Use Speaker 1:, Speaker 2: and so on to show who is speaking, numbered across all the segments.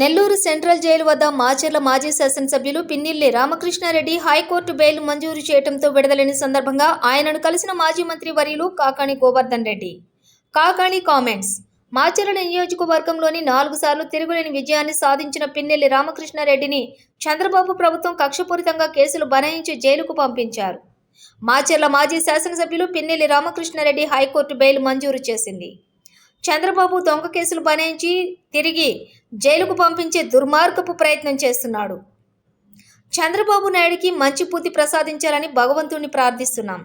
Speaker 1: Nellore central jail వద్ద మాచర్ల మాజీ శాసనసభ్యులు పిన్నిల్లి రామకృష్ణారెడ్డి హైకోర్టు బెయిల్ మంజూరు చేయడంతో విడుదలైన సందర్భంగా ఆయనను కలిసిన మాజీ మంత్రి వర్యులు కాకాణి గోవర్ధన్ రెడ్డి. కాకాణి కామెంట్స్. మాచర్ల నియోజకవర్గంలోని నాలుగు సార్లు తిరుగులేని విజయాన్ని సాధించిన పిన్నెల్లి రామకృష్ణారెడ్డిని చంద్రబాబు ప్రభుత్వం కక్షపూరితంగా కేసులు బనాయించి జైలుకు పంపించారు. మాచర్ల మాజీ శాసనసభ్యులు పిన్నెల్లి రామకృష్ణారెడ్డి హైకోర్టు బెయిల్ మంజూరు చేసింది. చంద్రబాబు దొంగ కేసులు బనాయించి తిరిగి జైలుకు పంపించే దుర్మార్గపు ప్రయత్నం చేస్తున్నాడు. చంద్రబాబు నాయుడికి మంచి పూర్తి ప్రసాదించాలని భగవంతుణ్ణి ప్రార్థిస్తున్నాం.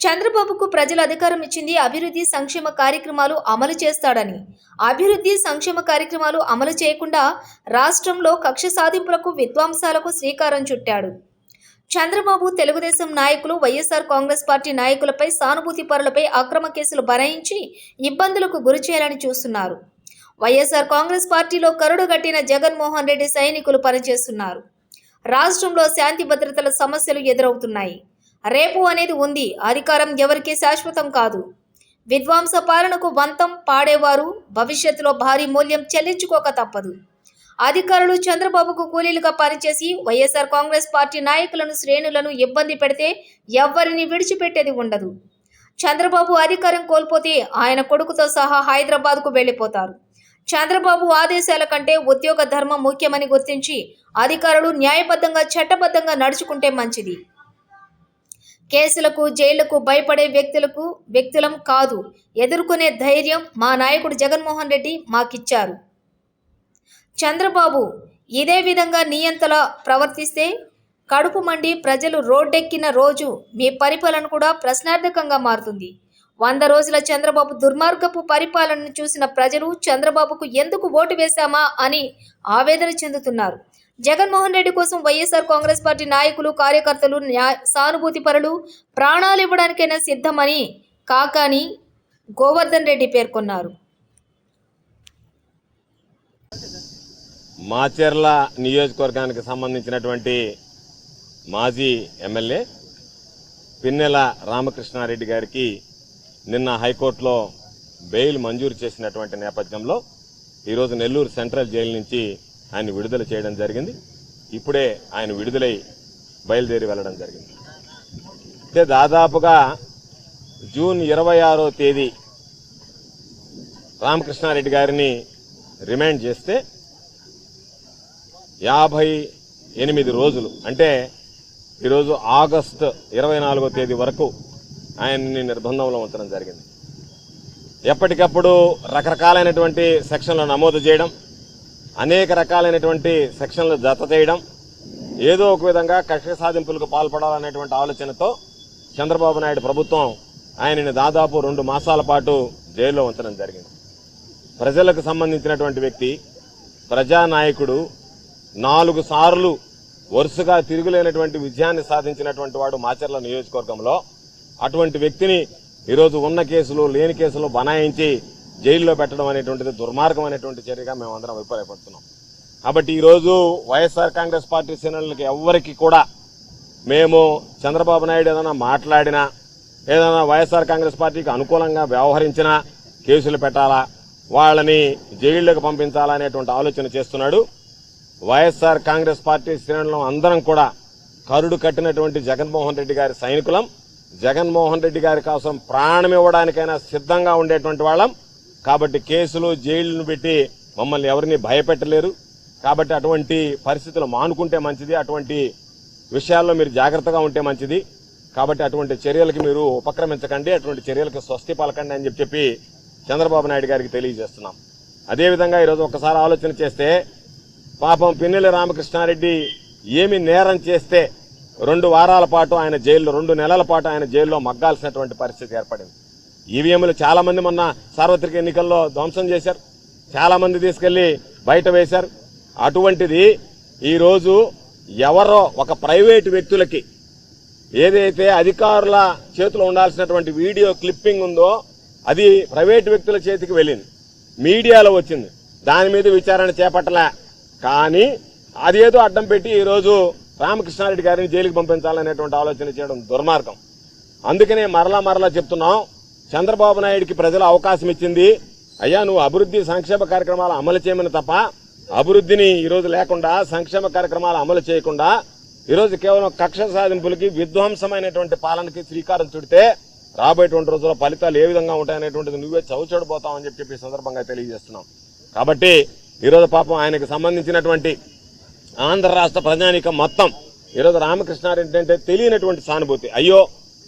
Speaker 1: చంద్రబాబుకు ప్రజలు అధికారం ఇచ్చింది అభివృద్ధి సంక్షేమ కార్యక్రమాలు అమలు చేస్తాడని. అభివృద్ధి సంక్షేమ కార్యక్రమాలు అమలు చేయకుండా రాష్ట్రంలో కక్ష సాధింపులకు విధ్వంసాలకు శ్రీకారం చుట్టాడు. చంద్రబాబు తెలుగుదేశం నాయకులు వైఎస్ఆర్ కాంగ్రెస్ పార్టీ నాయకులపై సానుభూతి పరులపై అక్రమ కేసులు బనాయించి ఇబ్బందులకు గురి చేయాలని చూస్తున్నారు. వైఎస్ఆర్ కాంగ్రెస్ పార్టీలో కరుడు గట్టిన జగన్మోహన్ రెడ్డి సైనికులు పనిచేస్తున్నారు. రాష్ట్రంలో శాంతి భద్రతల సమస్యలు ఎదురవుతున్నాయి. రేపు అనేది ఉంది. అధికారం ఎవరికీ శాశ్వతం కాదు. విధ్వంస పాలనకు వంతం పాడేవారు భవిష్యత్తులో భారీ మూల్యం చెల్లించుకోక తప్పదు. అధికారులు చంద్రబాబుకు కూలీలుగా పనిచేసి వైఎస్ఆర్ కాంగ్రెస్ పార్టీ నాయకులను శ్రేణులను ఇబ్బంది పెడితే ఎవ్వరిని విడిచిపెట్టేది ఉండదు. చంద్రబాబు అధికారం కోల్పోతే ఆయన కొడుకుతో సహా హైదరాబాద్కు వెళ్ళిపోతారు. చంద్రబాబు ఆదేశాల కంటే ఉద్యోగ ధర్మం ముఖ్యమని గుర్తించి అధికారులు న్యాయబద్ధంగా చట్టబద్ధంగా నడుచుకుంటే మంచిది. కేసులకు జైళ్ళకు భయపడే వ్యక్తులకు వ్యక్తులం కాదు ఎదుర్కొనే ధైర్యం మా నాయకుడు జగన్మోహన్ రెడ్డి మాకిచ్చారు. చంద్రబాబు ఇదే విధంగా నియంతలా ప్రవర్తిస్తే కడుపు మండి ప్రజలు రోడ్డెక్కిన రోజు మీ పరిపాలన కూడా ప్రశ్నార్థకంగా మారుతుంది. వంద రోజుల చంద్రబాబు దుర్మార్గపు పరిపాలనను చూసిన ప్రజలు చంద్రబాబుకు ఎందుకు ఓటు వేశామా అని ఆవేదన చెందుతున్నారు. జగన్మోహన్ రెడ్డి కోసం వైఎస్ఆర్ కాంగ్రెస్ పార్టీ నాయకులు కార్యకర్తలు న్యాయ సానుభూతి పరులు ప్రాణాలు ఇవ్వడానికైనా సిద్ధమని కాకాని గోవర్ధన్ రెడ్డి పేర్కొన్నారు.
Speaker 2: మాచెర్ల నియోజకవర్గానికి సంబంధించినటువంటి మాజీ ఎమ్మెల్యే పిన్నెల రామకృష్ణారెడ్డి గారికి నిన్న హైకోర్టులో బెయిల్ మంజూరు చేసినటువంటి నేపథ్యంలో ఈరోజు నెల్లూరు సెంట్రల్ జైలు నుంచి ఆయన విడుదల చేయడం జరిగింది. ఇప్పుడే ఆయన విడుదలై బయలుదేరి వెళ్ళడం జరిగింది. అంటే దాదాపుగా జూన్ ఇరవై ఆరో తేదీ రామకృష్ణారెడ్డి గారిని రిమాండ్ చేస్తే యాభై ఎనిమిది రోజులు. అంటే ఈరోజు ఆగస్టు ఇరవై నాలుగో తేదీ వరకు ఆయన్ని నిర్బంధంలో ఉంచడం జరిగింది. ఎప్పటికప్పుడు రకరకాలైనటువంటి సెక్షన్లు నమోదు చేయడం అనేక రకాలైనటువంటి సెక్షన్లు జత చేయడం ఏదో ఒక విధంగా కక్ష సాధింపులకు పాల్పడాలనేటువంటి ఆలోచనతో చంద్రబాబు నాయుడు ప్రభుత్వం ఆయనని దాదాపు రెండు మాసాల పాటు జైల్లో ఉంచడం జరిగింది. ప్రజలకు సంబంధించినటువంటి వ్యక్తి ప్రజానాయకుడు నాలుగు సార్లు వరుసగా తిరుగులేనటువంటి విజయాన్ని సాధించినటువంటి వాడు మాచర్ల నియోజకవర్గంలో. అటువంటి వ్యక్తిని ఈరోజు ఉన్న కేసులు లేని కేసులు బనాయించి జైల్లో పెట్టడం అనేటువంటిది దుర్మార్గం అనేటువంటి చర్యగా మేమందరం అభిప్రాయపడుతున్నాం. కాబట్టి ఈరోజు వైఎస్ఆర్ కాంగ్రెస్ పార్టీ శ్రేణులకి ఎవ్వరికి కూడా మేము చంద్రబాబు నాయుడు ఏదైనా మాట్లాడినా ఏదైనా వైఎస్ఆర్ కాంగ్రెస్ పార్టీకి అనుకూలంగా వ్యవహరించినా కేసులు పెట్టాలా వాళ్ళని జైళ్ళకు పంపించాలా అనేటువంటి ఆలోచన చేస్తున్నాడు. వైఎస్ఆర్ కాంగ్రెస్ పార్టీ శ్రేణులం అందరం కూడా కరుడు కట్టినటువంటి జగన్మోహన్ రెడ్డి గారి సైనికులం. జగన్మోహన్ రెడ్డి గారి కోసం ప్రాణం ఇవ్వడానికైనా సిద్ధంగా ఉండేటువంటి వాళ్ళం. కాబట్టి కేసులు జైళ్ళను పెట్టి మమ్మల్ని ఎవరిని భయపెట్టలేరు. కాబట్టి అటువంటి పరిస్థితులు మానుకుంటే మంచిది అటువంటి విషయాల్లో మీరు జాగ్రత్తగా ఉంటే మంచిది. కాబట్టి అటువంటి చర్యలకి మీరు ఉపక్రమించకండి అటువంటి చర్యలకు స్వస్తి పలకండి అని చెప్పి చెప్పి చంద్రబాబు నాయుడు గారికి తెలియజేస్తున్నాం. అదేవిధంగా ఈరోజు ఒకసారి ఆలోచన చేస్తే పాపం పిన్నెల రామకృష్ణారెడ్డి ఏమి నేరం చేస్తే రెండు వారాల పాటు ఆయన జైల్లో రెండు నెలల పాటు ఆయన జైల్లో మగ్గాల్సినటువంటి పరిస్థితి ఏర్పడింది. ఈవీఎంలు చాలామంది మొన్న సార్వత్రిక ఎన్నికల్లో ధ్వంసం చేశారు. చాలామంది తీసుకెళ్ళి బయట వేశారు. అటువంటిది ఈరోజు ఎవరో ఒక ప్రైవేటు వ్యక్తులకి ఏదైతే అధికారుల చేతిలో ఉండాల్సినటువంటి వీడియో క్లిప్పింగ్ ఉందో అది ప్రైవేటు వ్యక్తుల చేతికి వెళ్ళింది. మీడియాలో వచ్చింది. దాని మీద విచారణ చేపట్టలే. కానీ అదేదో అడ్డం పెట్టి ఈరోజు రామకృష్ణారెడ్డి గారిని జైలుకి పంపించాలనేటువంటి ఆలోచన చేయడం దుర్మార్గం. అందుకనే మరలా మరలా చెప్తున్నాం చంద్రబాబు నాయుడికి ప్రజలు అవకాశం ఇచ్చింది అయ్యా నువ్వు అభివృద్ధి సంక్షేమ కార్యక్రమాలు అమలు చేయమని తప్ప అభివృద్ధిని ఈరోజు లేకుండా సంక్షేమ కార్యక్రమాలు అమలు చేయకుండా ఈరోజు కేవలం కక్ష సాధింపులకి విధ్వంసమైనటువంటి పాలనకి శ్రీకారం చుడితే రాబోయేటువంటి రోజుల్లో ఫలితాలు ఏ విధంగా ఉంటాయనేటువంటిది నువ్వే చవిచూడబోతావని చెప్పి చెప్పి సందర్భంగా తెలియజేస్తున్నాం. కాబట్టి ఈరోజు పాపం ఆయనకు సంబంధించినటువంటి ఆంధ్ర రాష్ట్ర ప్రజానీకం మొత్తం ఈరోజు రామకృష్ణారెడ్డి అంటే తెలియనటువంటి సానుభూతి. అయ్యో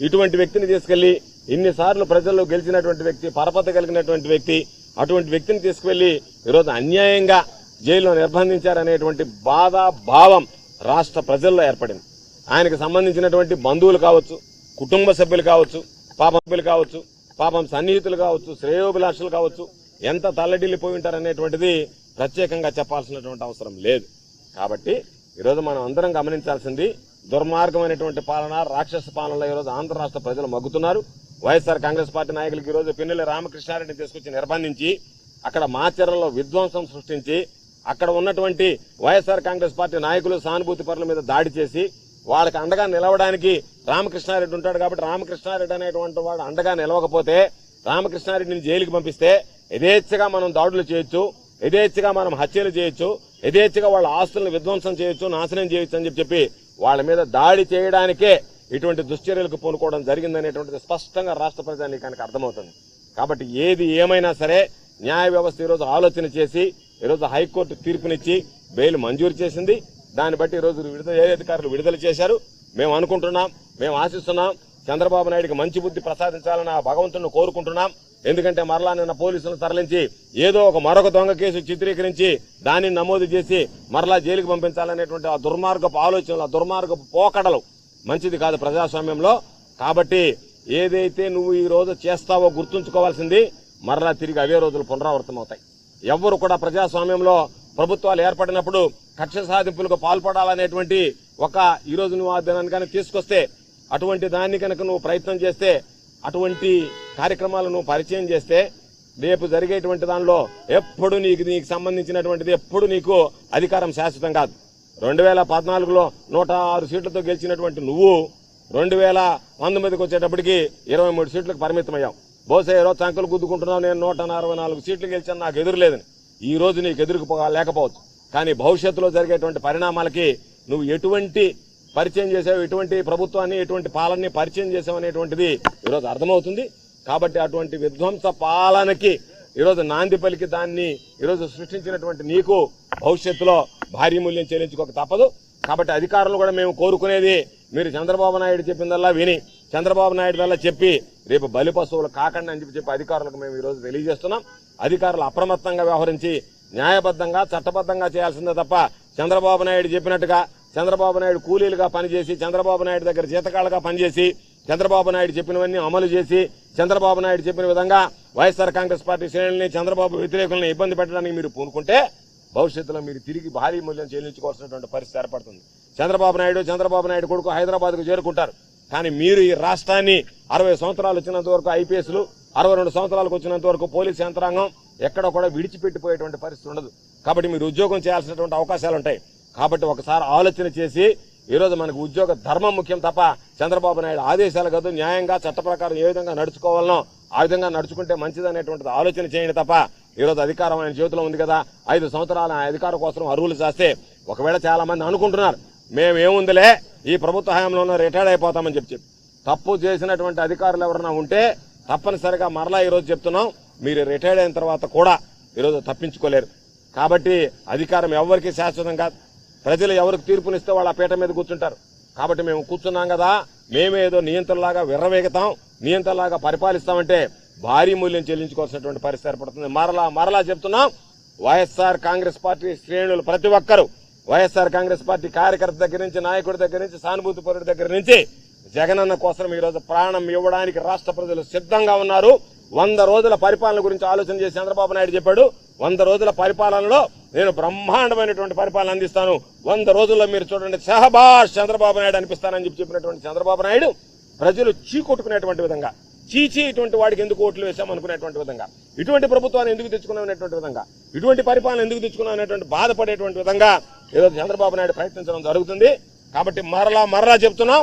Speaker 2: ఇటువంటి వ్యక్తిని తీసుకెళ్ళి ఇన్నిసార్లు ప్రజల్లో గెలిచినటువంటి వ్యక్తి పరపత కలిగినటువంటి వ్యక్తి అటువంటి వ్యక్తిని తీసుకువెళ్ళి ఈరోజు అన్యాయంగా జైల్లో నిర్బంధించారనేటువంటి బాధ భావం రాష్ట్ర ప్రజల్లో ఏర్పడింది. ఆయనకు సంబంధించినటువంటి బంధువులు కావచ్చు కుటుంబ సభ్యులు కావచ్చు పాపం సభ్యులు కావచ్చు పాపం సన్నిహితులు కావచ్చు శ్రేయోభిలాషులు కావచ్చు ఎంత తల్లడిల్లిపోయి ఉంటారనేటువంటిది ప్రత్యేకంగా చెప్పాల్సినటువంటి అవసరం లేదు. కాబట్టి ఈరోజు మనం అందరం గమనించాల్సింది దుర్మార్గమైనటువంటి పాలన రాక్షస పాలనలో ఈరోజు ఆంధ్ర రాష్ట్ర ప్రజలు మగ్గుతున్నారు. వైఎస్ఆర్ కాంగ్రెస్ పార్టీ నాయకులకు ఈరోజు పిన్నెల్లి రామకృష్ణారెడ్డిని తీసుకొచ్చి నిర్బంధించి అక్కడ మాచర్లలో విధ్వంసం సృష్టించి అక్కడ ఉన్నటువంటి వైఎస్ఆర్ కాంగ్రెస్ పార్టీ నాయకులు సానుభూతి పరుల మీద దాడి చేసి వాళ్ళకి అండగా నిలవడానికి రామకృష్ణారెడ్డి ఉంటాడు కాబట్టి రామకృష్ణారెడ్డి అనేటువంటి వాడు అండగా నిలవకపోతే రామకృష్ణారెడ్డిని జైలుకి పంపిస్తే యథేచ్ఛగా మనం దాడులు చేయొచ్చు. యథేచ్ఛగా మనం హత్యలు చేయొచ్చు యథేచ్ఛగా వాళ్ళ ఆస్తులను విధ్వంసం చేయొచ్చు నాశనం చేయొచ్చు అని చెప్పి చెప్పి వాళ్ళ మీద దాడి చేయడానికే ఇటువంటి దుశ్చర్యలకు పూనుకోవడం జరిగిందనేటువంటిది స్పష్టంగా రాష్ట్ర ప్రజానీకానికి అర్థమవుతుంది. కాబట్టి ఏది ఏమైనా సరే న్యాయ వ్యవస్థ ఈరోజు ఆలోచన చేసి ఈరోజు హైకోర్టు తీర్పునిచ్చి బెయిల్ మంజూరు చేసింది. దాన్ని బట్టి ఈరోజు విడుదల ఏ అధికారులు విడుదల చేశారు? మేము అనుకుంటున్నాం మేము ఆశిస్తున్నాం చంద్రబాబు నాయుడికి మంచి బుద్ధి ప్రసాదించాలని ఆ భగవంతుని కోరుకుంటున్నాం. ఎందుకంటే మరలా నిన్న పోలీసులను తరలించి ఏదో ఒక మరొక దొంగ కేసు చిత్రీకరించి దానిని నమోదు చేసి మరలా జైలుకి పంపించాలనేటువంటి ఆ దుర్మార్గపు ఆలోచనలు ఆ దుర్మార్గపు పోకడలు మంచిది కాదు ప్రజాస్వామ్యంలో. కాబట్టి ఏదైతే నువ్వు ఈ రోజు చేస్తావో గుర్తుంచుకోవాల్సింది మరలా తిరిగి అవే రోజులు పునరావృతం అవుతాయి. ఎవ్వరు కూడా ప్రజాస్వామ్యంలో ప్రభుత్వాలు ఏర్పడినప్పుడు కక్ష సాధింపులకు పాల్పడాలనేటువంటి ఒక ఈరోజు నువ్వు ఆ దినాన్ని కానీ తీసుకొస్తే అటువంటి దాన్ని కనుక నువ్వు ప్రయత్నం చేస్తే అటువంటి కార్యక్రమాలను పరిచయం చేస్తే రేపు జరిగేటువంటి దానిలో ఎప్పుడు నీకు నీకు సంబంధించినటువంటిది ఎప్పుడు నీకు అధికారం శాశ్వతం కాదు. రెండు వేల పద్నాలుగులో నూట ఆరు సీట్లతో గెలిచినటువంటి నువ్వు రెండు వేల పంతొమ్మిదికి వచ్చేటప్పటికి ఇరవై మూడు సీట్లకు పరిమితమయ్యావు. బహుశా ఈరోజు సంఖ్యలు గుద్దుకుంటున్నావు నేను నూట అరవై నాలుగు సీట్లు గెలిచాను నాకు ఎదురులేదని ఈ రోజు నీకు ఎదురుకు లేకపోవచ్చు. కానీ భవిష్యత్తులో జరిగేటువంటి పరిణామాలకి నువ్వు ఎటువంటి పరిచయం చేసావు ఎటువంటి ప్రభుత్వాన్ని ఎటువంటి పాలనని పరిచయం చేసామనేటువంటిది ఈరోజు అర్థమవుతుంది. కాబట్టి అటువంటి విధ్వంస పాలనకి ఈరోజు నాంది పలికి దాన్ని ఈరోజు సృష్టించినటువంటి నీకు భవిష్యత్తులో భారీ మూల్యం చెల్లించుకోక తప్పదు. కాబట్టి అధికారులు కూడా మేము కోరుకునేది మీరు చంద్రబాబు నాయుడు చెప్పిందల్లా విని చంద్రబాబు నాయుడు వల్ల చెప్పి రేపు బలి పశువులు కాకండి అని చెప్పి చెప్పి అధికారులకు మేము ఈరోజు తెలియజేస్తున్నాం. అధికారులు అప్రమత్తంగా వ్యవహరించి న్యాయబద్ధంగా చట్టబద్ధంగా చేయాల్సిందే తప్ప చంద్రబాబు నాయుడు చెప్పినట్టుగా చంద్రబాబు నాయుడు కూలీలుగా పనిచేసి చంద్రబాబు నాయుడు దగ్గర జీతకాలుగా పనిచేసి చంద్రబాబు నాయుడు చెప్పినవన్నీ అమలు చేసి చంద్రబాబు నాయుడు చెప్పిన విధంగా Y S R Congress party శ్రేణుల్ని Chandrababu వ్యతిరేకులను ఇబ్బంది పెట్టడానికి మీరు పూనుకుంటే భవిష్యత్తులో మీరు తిరిగి భారీ మూల్యం చెల్లించుకోవాల్సినటువంటి పరిస్థితి ఏర్పడుతుంది. చంద్రబాబు నాయుడు చంద్రబాబు నాయుడు కొడుకు హైదరాబాద్కు చేరుకుంటారు. కానీ మీరు ఈ రాష్ట్రాన్ని అరవై సంవత్సరాలు వచ్చినంత వరకు ఐపీఎస్లు అరవై రెండు సంవత్సరాలకు వచ్చినంత వరకు పోలీస్ యంత్రాంగం ఎక్కడ కూడా విడిచిపెట్టిపోయేటువంటి పరిస్థితి ఉండదు. కాబట్టి మీరు ఉద్యోగం చేయాల్సినటువంటి అవకాశాలు ఉంటాయి కాబట్టి ఒకసారి ఆలోచన చేసి ఈరోజు మనకు ఉద్యోగ ధర్మం ముఖ్యం తప్ప చంద్రబాబు నాయుడు ఆదేశాలు కాదు న్యాయంగా చట్ట ప్రకారం ఏ విధంగా నడుచుకోవాలనో ఆ విధంగా నడుచుకుంటే మంచిదనేటువంటిది ఆలోచన చేయండి తప్ప ఈరోజు అధికారం ఆయన చేతిలో ఉంది కదా ఐదు సంవత్సరాలు ఆయన అధికారం కోసం అర్హులు చేస్తే ఒకవేళ చాలామంది అనుకుంటున్నారు మేమేముందిలే ఈ ప్రభుత్వ హయాంలో రిటైర్డ్ అయిపోతామని చెప్పి చెప్పి. తప్పు చేసినటువంటి అధికారులు ఎవరైనా ఉంటే తప్పనిసరిగా మరలా ఈరోజు చెప్తున్నాం మీరు రిటైర్డ్ అయిన తర్వాత కూడా ఈరోజు తప్పించుకోలేరు. కాబట్టి అధికారం ఎవరికి శాశ్వతం కాదు. ప్రజలు ఎవరికి తీర్పునిస్తే వాళ్ళు ఆ పీట మీద కూర్చుంటారు. కాబట్టి మేము కూర్చున్నాం కదా మేమే ఏదో నియంత్రణలాగా విర్రవేగుతాం నియంత్రణలాగా పరిపాలిస్తామంటే భారీ మూల్యం చెల్లించుకోవాల్సినటువంటి పరిస్థితి ఏర్పడుతుంది. మరలా మరలా చెప్తున్నాం వైఎస్ఆర్ కాంగ్రెస్ పార్టీ శ్రేణులు ప్రతి ఒక్కరూ వైఎస్ఆర్ కాంగ్రెస్ పార్టీ కార్యకర్త దగ్గర నుంచి నాయకుడి దగ్గర నుంచి సానుభూతి పరుడి దగ్గర నుంచి జగనన్న కోసం ఈ రోజు ప్రాణం ఇవ్వడానికి రాష్ట్ర ప్రజలు సిద్ధంగా ఉన్నారు. వంద రోజుల పరిపాలన గురించి ఆలోచన చేసి చంద్రబాబు నాయుడు చెప్పాడు వంద రోజుల పరిపాలనలో నేను బ్రహ్మాండమైనటువంటి పరిపాలన అందిస్తాను. వంద రోజుల్లో మీరు చూడండి సహబాష్ చంద్రబాబు నాయుడు అనిపిస్తానని చెప్పి చెప్పినటువంటి చంద్రబాబు నాయుడు ప్రజలు చీకొట్టుకునేటువంటి విధంగా చీచీ ఇటువంటి వాడికి ఎందుకు ఓట్లు వేసాం అనుకునేటువంటి విధంగా ఇటువంటి ప్రభుత్వాన్ని ఎందుకు తెచ్చుకున్నాం అనేటువంటి విధంగా ఇటువంటి పరిపాలన ఎందుకు తెచ్చుకున్నాం అనేటువంటి బాధపడేటువంటి విధంగా ఏదో చంద్రబాబు నాయుడు ప్రయత్నించడం జరుగుతుంది. కాబట్టి మరలా మరలా చెప్తున్నాం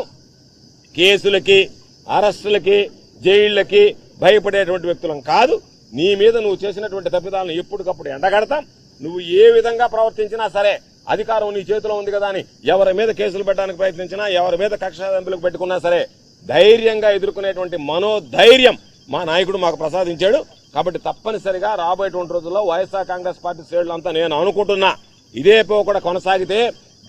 Speaker 2: కేసులకి అరెస్టులకి జైళ్ళకి భయపడేటువంటి వ్యక్తులం కాదు. నీ మీద నువ్వు చేసినటువంటి తప్పిదాలను ఎప్పటికప్పుడు ఎండగడతాం. నువ్వు ఏ విధంగా ప్రవర్తించినా సరే అధికారం నీ చేతిలో ఉంది కదా అని ఎవరి మీద కేసులు పెట్టడానికి ప్రయత్నించినా ఎవరి మీద కక్షాదంపులకు పెట్టుకున్నా సరే ధైర్యంగా ఎదుర్కొనేటువంటి మనోధైర్యం మా నాయకుడు మాకు ప్రసాదించాడు. కాబట్టి తప్పనిసరిగా రాబోయేటువంటి రోజుల్లో వైఎస్ఆర్ కాంగ్రెస్ పార్టీ శ్రేణులంతా నేను అనుకుంటున్నా ఇదే కూడా కొనసాగితే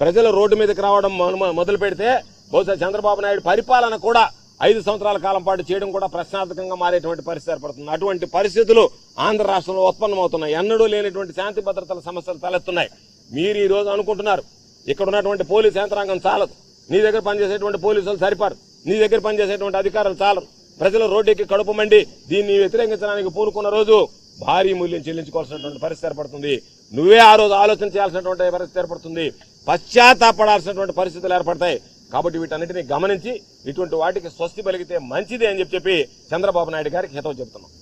Speaker 2: ప్రజలు రోడ్డు మీదకి రావడం మొదలు పెడితే బహుశా చంద్రబాబు నాయుడు పరిపాలన కూడా ఐదు సంవత్సరాల కాలం పాటు చేయడం కూడా ప్రశ్నార్థకంగా మారేటువంటి పరిస్థితి ఏర్పడుతుంది. అటువంటి పరిస్థితులు ఆంధ్ర రాష్ట్రంలో ఉత్పన్నమవుతున్నాయి. ఎన్నడూ లేనటువంటి శాంతి భద్రతల సమస్యలు తలెత్తున్నాయి. మీరు ఈ రోజు అనుకుంటున్నారు ఇక్కడ ఉన్నటువంటి పోలీస్ యంత్రాంగం చాలదు. నీ దగ్గర పనిచేసేటువంటి పోలీసులు సరిపారు. నీ దగ్గర పనిచేసేటువంటి అధికారులు చాలరు. ప్రజలు రోడ్డెక్కి కడుపు మండి దీన్ని వ్యతిరేకించడానికి పూనుకున్న రోజు భారీ మూల్యం చెల్లించుకోవాల్సినటువంటి పరిస్థితి ఏర్పడుతుంది. నువ్వే ఆ రోజు ఆలోచన చేయాల్సినటువంటి పరిస్థితి ఏర్పడుతుంది. పశ్చాత్తాపడాల్సినటువంటి పరిస్థితులు ఏర్పడతాయి. కాబట్టి వీటన్నిటిని గమనించి ఇటువంటి వాటికి స్వస్తి పలిగితే మంచిది అని చెప్పి చెప్పి చంద్రబాబు నాయుడు గారికి హితవు చెప్తున్నాం